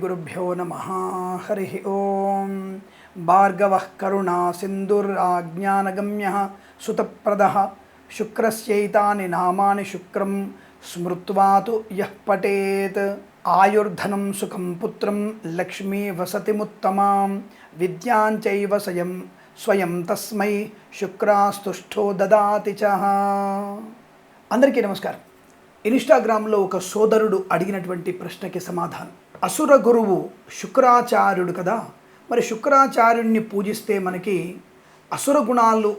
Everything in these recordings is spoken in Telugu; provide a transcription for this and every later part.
గురుభ్యో నమ హరి ఓం భార్గవ కరుణా సింధురాజ్ఞానగమ్య సుతప్రద శుక్రస్యైతాని నామాని శుక్రం స్మృత్వాతు యః పఠేత్ ఆయుర్ధనం సుఖం పుత్రం లక్ష్మీ వసతిముత్తమాం విద్యాంచైవ స్వయం స్వయం తస్మై శుక్రాస్తుష్ఠో దదాతి చ అందరికీ నమస్కారం ఇన్స్టాగ్రామ్లో ఒక సోదరుడు అడిగినటువంటి ప్రశ్నకి సమాధానం. అసుర గురువు శుక్రాచార్యుడు కదా? మరి శుక్రాచార్యుడిని పూజిస్తే మనకి అసుర గుణాలు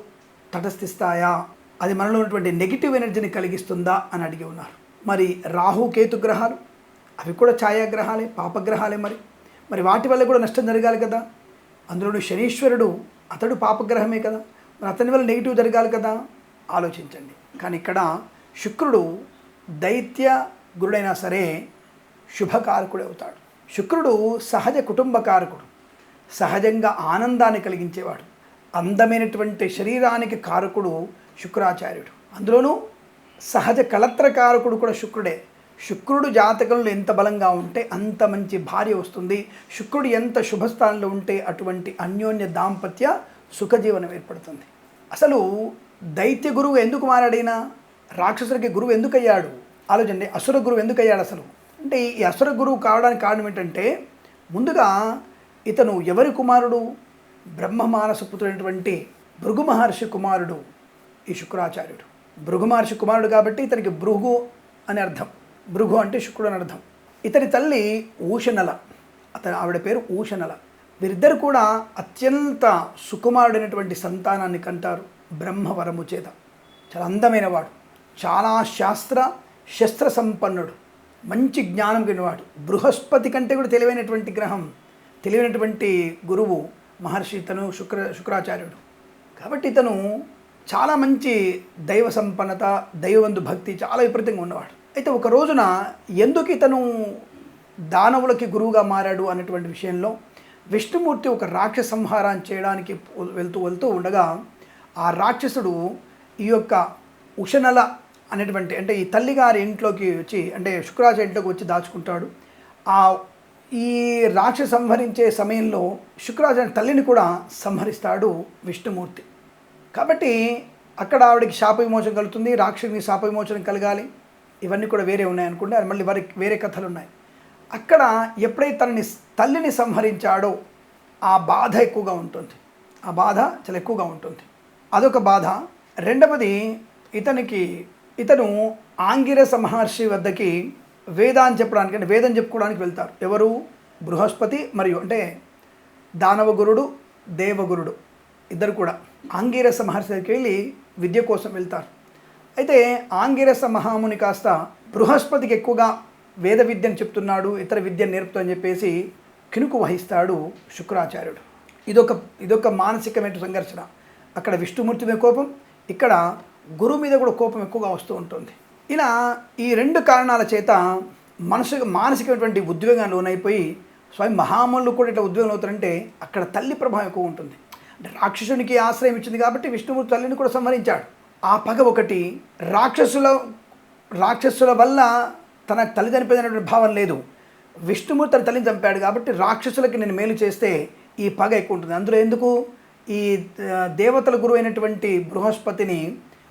తటస్థిస్తాయా? అది మనలో ఉన్నటువంటి నెగిటివ్ ఎనర్జీని కలిగిస్తుందా అని అడిగి ఉన్నారు. మరి రాహు కేతు గ్రహాలు? అవి కూడా ఛాయాగ్రహాలే పాపగ్రహాలే మరి. మరి వాటి వల్ల కూడా నష్టం జరగాలి కదా? అందులోని శనీశ్వరుడు అతడు పాపగ్రహమే కదా? మరి అతని వల్ల నెగిటివ్ జరగాలి కదా? ఆలోచించండి. కానీ ఇక్కడ శుక్రుడు దైత్య గురుడైనా సరే శుభకారకుడు అవుతాడు. శుక్రుడు సహజ కుటుంబకారకుడు. సహజంగా ఆనందాన్ని కలిగించేవాడు. అందమైనటువంటి శరీరానికి కారకుడు శుక్రాచార్యుడు. అందులోనూ సహజ కళత్రకారకుడు కూడా శుక్రుడే. శుక్రుడు జాతకంలో ఎంత బలంగా ఉంటే అంత మంచి భార్య వస్తుంది. శుక్రుడు ఎంత శుభస్థానంలో ఉంటే అటువంటి అన్యోన్య దాంపత్య సుఖజీవనం ఏర్పడుతుంది. అసలు దైత్య గురువు ఎందుకు మారాడైనా? రాక్షసులకి గురువు ఎందుకు అయ్యాడు ఆలోచండి అసుర గురువు ఎందుకు అయ్యాడు అసలు? అంటే ఈ అసుర గురువు కావడానికి కారణం ఏంటంటే ముందుగా ఇతను ఎవరి కుమారుడు? బ్రహ్మ మానసపుత్రుడైనటువంటి భృగు మహర్షి కుమారుడు ఈ శుక్రాచార్యుడు. భృగు మహర్షి కుమారుడు కాబట్టి ఇతనికి భృగు అని అర్థం. భృగు అంటే శుక్రుడు అని అర్థం. ఇతని తల్లి ఊషనల. అతని ఆవిడ పేరు ఊషనల. వీరిద్దరు కూడా అత్యంత సుకుమారుడైనటువంటి సంతానాన్ని కంటారు బ్రహ్మవరము చేత. చాలా అందమైన వాడు. చాలా శాస్త్ర శస్త్ర సంపన్నుడు మంచి జ్ఞానం కలిగినవాడు. బృహస్పతి కంటే కూడా తెలివైనటువంటి గ్రహం తెలివైనటువంటి గురువు మహర్షి ఇతను శుక్ర శుక్రాచార్యుడు. కాబట్టి ఇతను చాలా మంచి దైవ సంపన్నత దైవవంతు భక్తి చాలా విపరీతంగా ఉన్నవాడు. అయితే ఒక రోజున ఎందుకు ఇతను దానవులకి గురువుగా మారాడు అనేటువంటి విషయంలో విష్ణుమూర్తి ఒక రాక్షస సంహారం చేయడానికి వెళ్తూ వెళ్తూ ఉండగా ఆ రాక్షసుడు ఈ యొక్క ఉషనల అనేటువంటి అంటే ఈ తల్లిగారి ఇంట్లోకి వచ్చి అంటే శుక్రాచార్య ఇంట్లోకి వచ్చి దాచుకుంటాడు. ఆ ఈ రాక్ష సంహరించే సమయంలో శుక్రాచార్య తల్లిని కూడా సంహరిస్తాడు విష్ణుమూర్తి. కాబట్టి అక్కడ ఆవిడకి శాప విమోచన కలుగుతుంది రాక్షసుని శాప విమోచనం కలగాలి. ఇవన్నీ కూడా వేరే ఉన్నాయనుకుంటే అది మళ్ళీ వారి వేరే కథలు ఉన్నాయి అక్కడ ఎప్పుడైతే తనని తల్లిని సంహరించాడో ఆ బాధ ఎక్కువగా ఉంటుంది. ఆ బాధ చాలా ఎక్కువగా ఉంటుంది. అదొక బాధ. రెండవది ఇతనికి ఇతను ఆంగిరస మహర్షి వద్దకి వేదాన్ని చెప్పడానికి అంటే వేదం చెప్పుకోవడానికి వెళ్తారు. ఎవరు? బృహస్పతి మరియు అంటే దానవగురుడు దేవగురుడు ఇద్దరు కూడా ఆంగిరస మహర్షి దగ్గరికి వెళ్ళి విద్య కోసం వెళ్తారు. అయితే ఆంగిరస మహాముని కాస్త బృహస్పతికి ఎక్కువగా వేద విద్యను చెప్తున్నాడు ఇతర విద్యను నేర్పుతూ అని చెప్పేసి కినుకు వహిస్తాడు శుక్రాచార్యుడు. ఇదొక ఇదొక మానసికమైన సంఘర్షణ. అక్కడ విష్ణుమూర్తి మీద కోపం ఇక్కడ గురువు మీద కూడా కోపం ఎక్కువగా వస్తూ ఉంటుంది. ఇలా ఈ రెండు కారణాల చేత మనసు మానసికమైనటువంటి ఉద్వేగాలు లోనైపోయి స్వయం మహాములు కూడా ఇట్లా ఉద్వేగం అవుతారంటే అక్కడ తల్లి ప్రభావం ఎక్కువ ఉంటుంది. అంటే రాక్షసునికి ఆశ్రయం ఇచ్చింది కాబట్టి విష్ణుమూర్తి తల్లిని కూడా సంహరించాడు. ఆ పగ ఒకటి రాక్షసుల రాక్షసుల వల్ల తన తల్లి చనిపోయినటువంటి భావం లేదు. విష్ణుమూర్తి తన తల్లిని చంపాడు కాబట్టి రాక్షసులకి నేను మేలు చేస్తే ఈ పగ ఎక్కువ ఉంటుంది. అందులో ఎందుకు? ఈ దేవతల గురువు అయినటువంటి బృహస్పతిని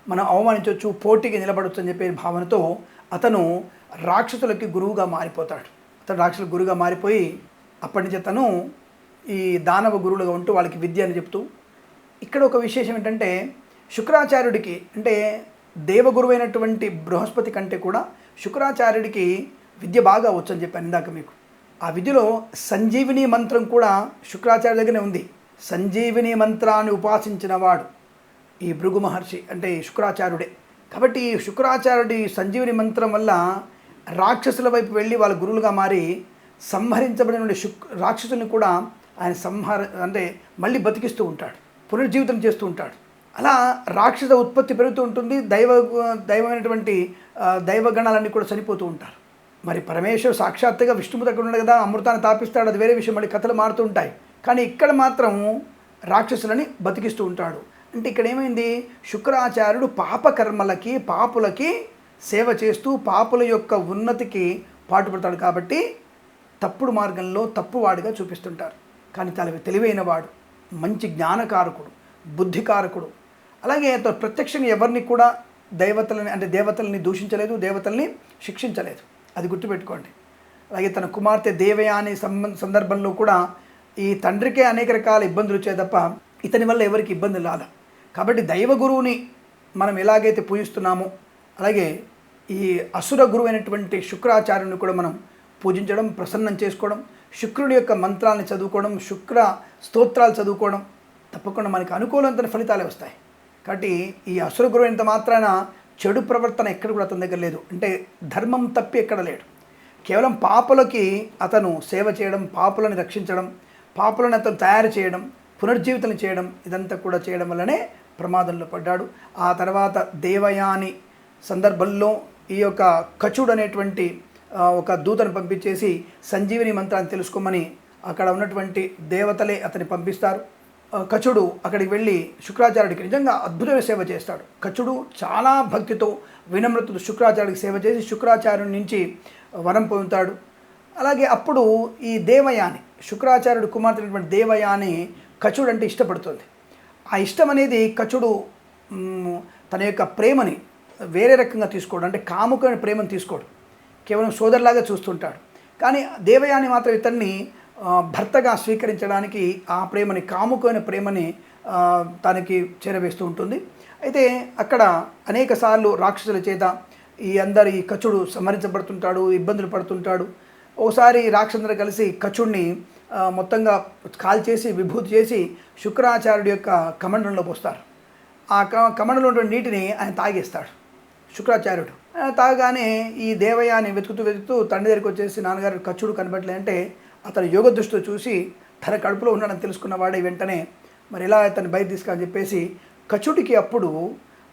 మనం అవమానించవచ్చు పోటీకి నిలబడవచ్చు అని చెప్పే భావనతో అతను రాక్షసులకి గురువుగా మారిపోతాడు. అతను రాక్షసుల గురువుగా మారిపోయి అప్పటి నుంచి అతను ఈ దానవ గురువులుగా ఉంటూ వాళ్ళకి విద్య అని చెప్తూ ఇక్కడ ఒక విశేషం ఏంటంటే శుక్రాచార్యుడికి అంటే దేవగురువైనటువంటి బృహస్పతి కంటే కూడా శుక్రాచార్యుడికి విద్య బాగా వచ్చని చెప్పాను ఇందాక మీకు. ఆ విద్యలో సంజీవిని మంత్రం కూడా శుక్రాచార్య దగ్గరనే ఉంది. సంజీవిని మంత్రాన్ని ఉపాసించిన వాడు. ఈ భృగు మహర్షి అంటే ఈ శుక్రాచార్యుడే. కాబట్టి శుక్రాచార్యుడి సంజీవిని మంత్రం వల్ల రాక్షసుల వైపు వెళ్ళి వాళ్ళ గురువులుగా మారి సంహరించబడిన శుక్ రాక్షసుని కూడా ఆయన సంహార అంటే మళ్ళీ బతికిస్తూ ఉంటాడు. పునర్జీవితం చేస్తూ ఉంటాడు. అలా రాక్షస ఉత్పత్తి పెరుగుతూ ఉంటుంది. దైవ దైవమైనటువంటి దైవగణాలన్నీ కూడా చనిపోతూ ఉంటారు. మరి పరమేశ్వరు సాక్షాత్తుగా విష్ణువు దగ్గర ఉన్నాడు కదా అమృతాన్ని తాపిస్తాడు అది వేరే విషయం మళ్ళీ కథలు మారుతూ ఉంటాయి. కానీ ఇక్కడ మాత్రం రాక్షసులని బతికిస్తూ ఉంటాడు. అంటే ఇక్కడ ఏమైంది శుక్రాచార్యుడు పాపకర్మలకి పాపులకి సేవ చేస్తూ పాపుల యొక్క ఉన్నతికి పాటుపడతాడు కాబట్టి తప్పుడు మార్గంలో తప్పువాడిగా చూపిస్తుంటారు. కానీ తల తెలివైన వాడు మంచి జ్ఞానకారకుడు బుద్ధికారకుడు. అలాగే అతను ప్రత్యక్షంగా ఎవరిని కూడా దైవతలని అంటే దేవతల్ని దూషించలేదు దేవతల్ని శిక్షించలేదు. అది గుర్తుపెట్టుకోండి. అలాగే తన కుమార్తె దేవయాని సంబంధ సందర్భంలో కూడా ఈ తండ్రికే అనేక రకాల ఇబ్బందులు వచ్చాయి తప్ప ఇతని వల్ల ఎవరికి ఇబ్బంది రాల. కాబట్టి దైవ గురువుని మనం ఎలాగైతే పూజిస్తున్నామో అలాగే ఈ అసుర గురువు అయినటువంటి శుక్రాచార్యుని కూడా మనం పూజించడం ప్రసన్నం చేసుకోవడం శుక్రుడి యొక్క మంత్రాలను చదువుకోవడం శుక్ర స్తోత్రాలు చదువుకోవడం తప్పకుండా మనకి అనుకూలమైన ఫలితాలే వస్తాయి. కాబట్టి ఈ అసుర గురువు ఎంత మాత్రాన చెడు ప్రవర్తన ఎక్కడ కూడా అతని దగ్గర లేదు. అంటే ధర్మం తప్పి ఎక్కడ లేడు కేవలం పాపులకి అతను సేవ చేయడం పాపులను రక్షించడం పాపులను అతను తయారు చేయడం పునర్జీవితం చేయడం ఇదంతా కూడా చేయడం వల్లనే ప్రమాదంలో పడ్డాడు. ఆ తర్వాత దేవయాని సందర్భంలో ఈ యొక్క కచుడు అనేటువంటి ఒక దూతను పంపించేసి సంజీవిని మంత్రాన్ని తెలుసుకోమని అక్కడ ఉన్నటువంటి దేవతలే అతన్ని పంపిస్తారు. కచుడు అక్కడికి వెళ్ళి శుక్రాచార్యుడికి నిజంగా అద్భుతమైన సేవ చేస్తాడు. కచుడు చాలా భక్తితో వినమ్రతతో శుక్రాచార్యుడికి సేవ చేసి శుక్రాచార్యుడి నుంచి వరం పొందుతాడు. అలాగే అప్పుడు ఈ దేవయాని శుక్రాచార్యుడు కుమార్తె దేవయాని కచుడు అంటే ఇష్టపడుతుంది. ఆ ఇష్టం అనేది కచుడు తన యొక్క ప్రేమని వేరే రకంగా తీసుకోడు. అంటే కాముకమైన ప్రేమను తీసుకోడు. కేవలం సోదరులాగా చూస్తుంటాడు. కానీ దేవయాని మాత్రం ఇతన్ని భర్తగా స్వీకరించడానికి ఆ ప్రేమని కాముకమైన ప్రేమని తనకి చేరవేస్తూ ఉంటుంది. అయితే అక్కడ అనేక సార్లు రాక్షసుల చేత ఈ అందరి ఈ కచుడు సంహరించబడుతుంటాడు ఇబ్బందులు పడుతుంటాడు. ఓసారి రాక్షసుని కలిసి కచుడిని మొత్తంగా మొత్తంగా కాల్చేసి విభూతి చేసి శుక్రాచార్యుడి యొక్క కమండంలో పోస్తారు ఆ క కమండలో ఉన్న నీటిని ఆయన తాగేస్తాడు శుక్రాచార్యుడు. తాగానే ఈ దేవయాని వెతుకుతూ వెతుకుతూ తండ్రి దగ్గరికి వచ్చేసి నాన్నగారు కచ్చుడు కనబడలేంటే అతను యోగ దృష్టితో చూసి తన కడుపులో ఉన్నాడని తెలుసుకున్నవాడే వెంటనే మరి ఎలా అతను బయట తీసుకుని చెప్పేసి కచుడికి అప్పుడు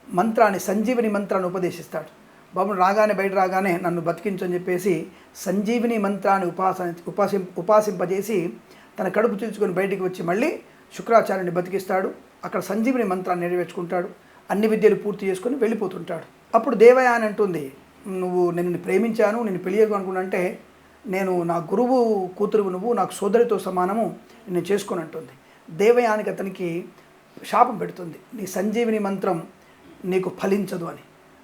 మంత్రాన్ని సంజీవిని మంత్రాన్ని ఉపదేశిస్తాడు. బాబు రాగానే బయట రాగానే నన్ను బతికించని చెప్పేసి సంజీవిని మంత్రాన్ని ఉపాస ఉపాసి ఉపాసింపజేసి తన కడుపు తీర్చుకొని బయటికి వచ్చి మళ్ళీ శుక్రాచార్యుని బతికిస్తాడు. అక్కడ సంజీవిని మంత్రాన్ని నెరవేర్చుకుంటాడు. అన్ని విద్యలు పూర్తి చేసుకొని వెళ్ళిపోతుంటాడు. అప్పుడు దేవయ్య అని అంటుంది నువ్వు నేను నిన్ను ప్రేమించాను నేను పెళ్ళి అనుకున్నంటే నేను నా గురువు కూతురు నువ్వు నాకు సోదరితో సమానము నేను చేసుకొని అంటుంది. దేవయానికి అతనికి శాపం పెడుతుంది. నీ సంజీవిని మంత్రం నీకు ఫలించదు అని.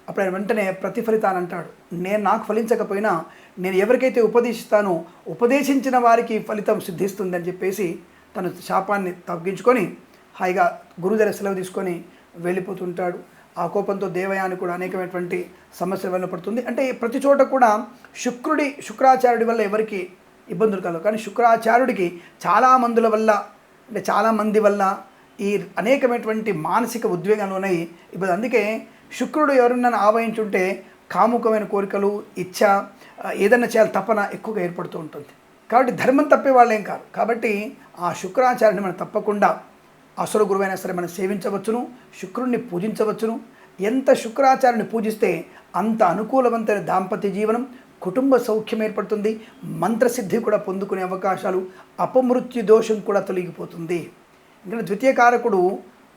అప్పుడు ఆయన వెంటనే ప్రతిఫలితాన్ని అంటాడు. నేను నాకు ఫలించకపోయినా నేను ఎవరికైతే ఉపదేశిస్తానో ఉపదేశించిన వారికి ఫలితం సిద్ధిస్తుంది అని చెప్పేసి తను శాపాన్ని తగ్గించుకొని హాయిగా గురుదర సెలవు తీసుకొని వెళ్ళిపోతుంటాడు. ఆ కోపంతో దేవయాని కూడా అనేకమైనటువంటి సమస్యల వల్ల పడుతుంది. అంటే ప్రతి చోట కూడా శుక్రుడి శుక్రాచార్యుడి వల్ల ఎవరికి ఇబ్బందులు కలవు. కానీ శుక్రాచార్యుడికి చాలా మందుల వల్ల అంటే చాలామంది వల్ల ఈ అనేకమైనటువంటి మానసిక ఉద్వేగాలు ఉన్నాయి. ఇబ్బంది అందుకే శుక్రుడు ఎవరినైనా ఆవహించుంటే కాముకమైన కోరికలు ఇచ్చ ఏదైనా చేయాలి తపన ఎక్కువగా ఏర్పడుతూ ఉంటుంది. కాబట్టి ధర్మం తప్పే వాళ్ళేం కాదు. కాబట్టి ఆ శుక్రాచార్యుని మనం తప్పకుండా అసుర గురువైనా సరే మనం సేవించవచ్చును శుక్రుణ్ణి పూజించవచ్చును. ఎంత శుక్రాచార్యుని పూజిస్తే అంత అనుకూలవంతమైన దాంపత్య జీవనం కుటుంబ సౌఖ్యం ఏర్పడుతుంది మంత్రసిద్ధి కూడా పొందుకునే అవకాశాలు అపమృత్యు దోషం కూడా తొలగిపోతుంది. ఎందుకంటే ద్వితీయ కారకుడు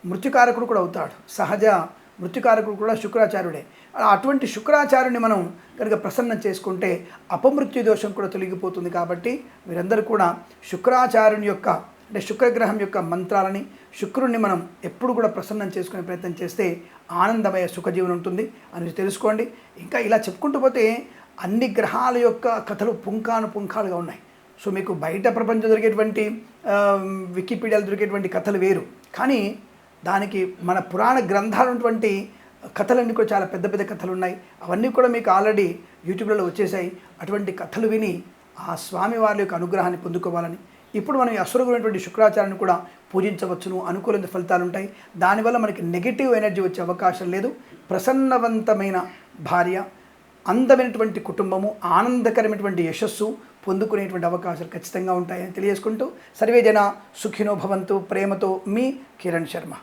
మృత్యుకారకుడు కూడా అవుతాడు. సహజ మృత్యుకారకుడు కూడా శుక్రాచార్యుడే. అటువంటి శుక్రాచార్యుని మనం కనుక ప్రసన్నం చేసుకుంటే అపమృత్యు దోషం కూడా తొలగిపోతుంది కాబట్టి మీరందరూ కూడా శుక్రాచార్యుని యొక్క అంటే శుక్రగ్రహం యొక్క మంత్రాలని శుక్రుణ్ణి మనం ఎప్పుడు కూడా ప్రసన్నం చేసుకునే ప్రయత్నం చేస్తే ఆనందమయ సుఖజీవనం ఉంటుంది. అని తెలుసుకోండి. ఇంకా ఇలా చెప్పుకుంటూ పోతే అన్ని గ్రహాల యొక్క కథలు పుంఖాను పుంఖాలుగా ఉన్నాయి. సో మీకు బయట ప్రపంచం దొరికేటువంటి వికీపీడియాలు వికీపీడియాలో దొరికేటువంటి కథలు వేరు. కానీ దానికి మన పురాణ గ్రంథాలు ఉన్నటువంటి కథలన్నీ కూడా చాలా పెద్ద పెద్ద కథలు ఉన్నాయి అవన్నీ కూడా మీకు ఆల్రెడీ యూట్యూబ్లలో వచ్చేసాయి అటువంటి కథలు విని ఆ స్వామి వారి యొక్క అనుగ్రహాన్ని పొందుకోవాలని. ఇప్పుడు మనం ఈ అసురగురైనటువంటి శుక్రాచార్యాన్ని కూడా పూజించవచ్చును. అనుకూలమైన ఫలితాలు ఉంటాయి దానివల్ల మనకి నెగిటివ్ ఎనర్జీ వచ్చే అవకాశం లేదు. ప్రసన్నవంతమైన భార్య అందమైనటువంటి కుటుంబము ఆనందకరమైనటువంటి యశస్సు పొందుకునేటువంటి అవకాశాలు ఖచ్చితంగా ఉంటాయని తెలియజేసుకుంటూ సర్వే జన సుఖినో భవంతు ప్రేమతో మీ కిరణ్ శర్మ.